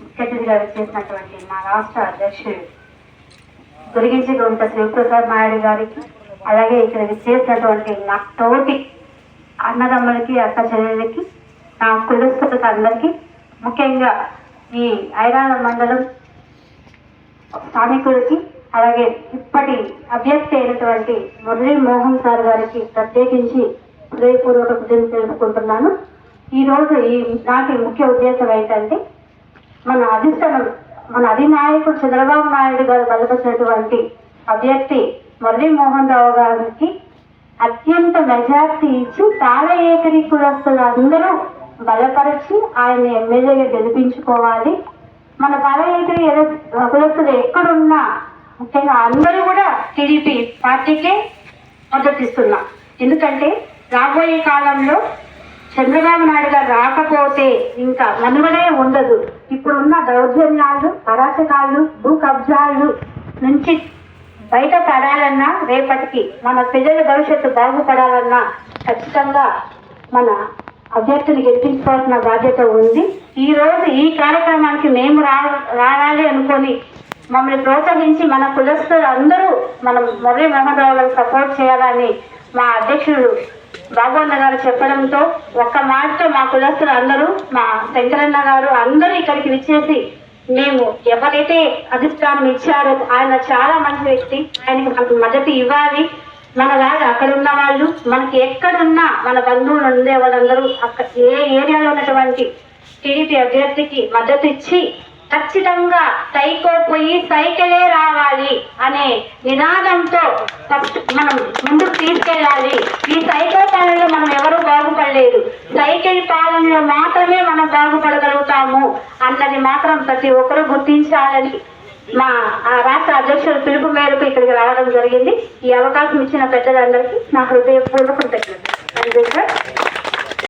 ముఖ్య అతిథిగా చేసినటువంటి మా రాష్ట్ర అధ్యక్షుడు గురిగించి గుంట శివప్రసాద్ నాయుడు గారికి అలాగే ఇక్కడ చేసినటువంటి నా తోటి అన్నదమ్ములకి అక్క చెల్లెలకి నా కులస్తులకు అందరికీ ముఖ్యంగా ఈ ఐరాల మండలం స్థానికులకి అలాగే ఇప్పటి అభ్యర్థి అయినటువంటి మురళీ మోహన్ సార్ గారికి ప్రత్యేకించి హృదయపూర్వక కృతజ్ఞతలు తెలుపుకుంటున్నాను. ఈరోజు ఈ నాటి ముఖ్య ఉద్దేశం ఏంటంటే మన అధిష్టానం మన అధినాయకుడు చంద్రబాబు నాయుడు గారు బలపరిచినటువంటి అభ్యర్థి మురళీ మోహన్ రావు గారికి అత్యంత మెజార్టీ ఇచ్చి తాళ ఏకరి కులస్తులు అందరూ బలపరిచి ఆయన ఎమ్మెల్యేగా గెలిపించుకోవాలి. మన తాళ ఏకరి ఎల- కులస్తులు ఎక్కడున్నా ముఖ్యంగా అందరూ కూడా టీడీపీ పార్టీకే మద్దతిస్తున్నాం ఎందుకంటే రాబోయే కాలంలో చంద్రబాబు నాయుడు గారు రాకపోతే ఇంకా మనుగడే ఉండదు. ఇప్పుడున్న దౌర్జన్యాలు అరాచకాలు భూ కబ్జాలు నుంచి బయట పడాలన్నా రేపటికి మన ప్రజల భవిష్యత్తు బాగుపడాలన్నా ఖచ్చితంగా మన అభ్యర్థిని గెలిపించుకోవాల్సిన బాధ్యత ఉంది. ఈ రోజు ఈ కార్యక్రమానికి మేము రా రావాలి అనుకొని మమ్మల్ని ప్రోత్సహించి మన కులస్తులు అందరూ మనం మురళీ మోహన్ రావు గారు సపోర్ట్ చేయాలని మా అధ్యక్షుడు బాబున్న గారు చెప్పడంతో ఒక్క మాటతో మా కులస్తులు అందరూ మా శంకరన్న గారు అందరూ ఇక్కడికి విచ్చేసి మేము ఎవరైతే అధిష్టానం ఇచ్చారో ఆయన చాలా మంచి వ్యక్తి. ఆయనకి మనకు మద్దతు ఇవ్వాలి. మన లాగా అక్కడ ఉన్న వాళ్ళు మనకి ఎక్కడున్నా మన బంధువులు ఉండే వాళ్ళందరూ అక్కడ ఏ ఏరియాలో ఉన్నటువంటి టీడీపీ అభ్యర్థికి మద్దతు ఇచ్చి ఖచ్చితంగా సైకో పోయి సైకిలే రావాలి అనే నినాదంతో మనం ముందుకు తీసుకెళ్ళాలి. ఈ సైకో పాలనలో మనం ఎవరు బాగుపడలేదు. సైకిల్ పాలనలో మాత్రమే మనం బాగుపడగలుగుతాము అన్నది మాత్రం ప్రతి ఒక్కరూ గుర్తించాలని మా ఆ రాష్ట్ర అధ్యక్షుడు పిలుపు మేరకు ఇక్కడికి రావడం జరిగింది. ఈ అవకాశం ఇచ్చిన పెద్దలందరికీ నా హృదయపూర్వక కృతజ్ఞతలు. సార్.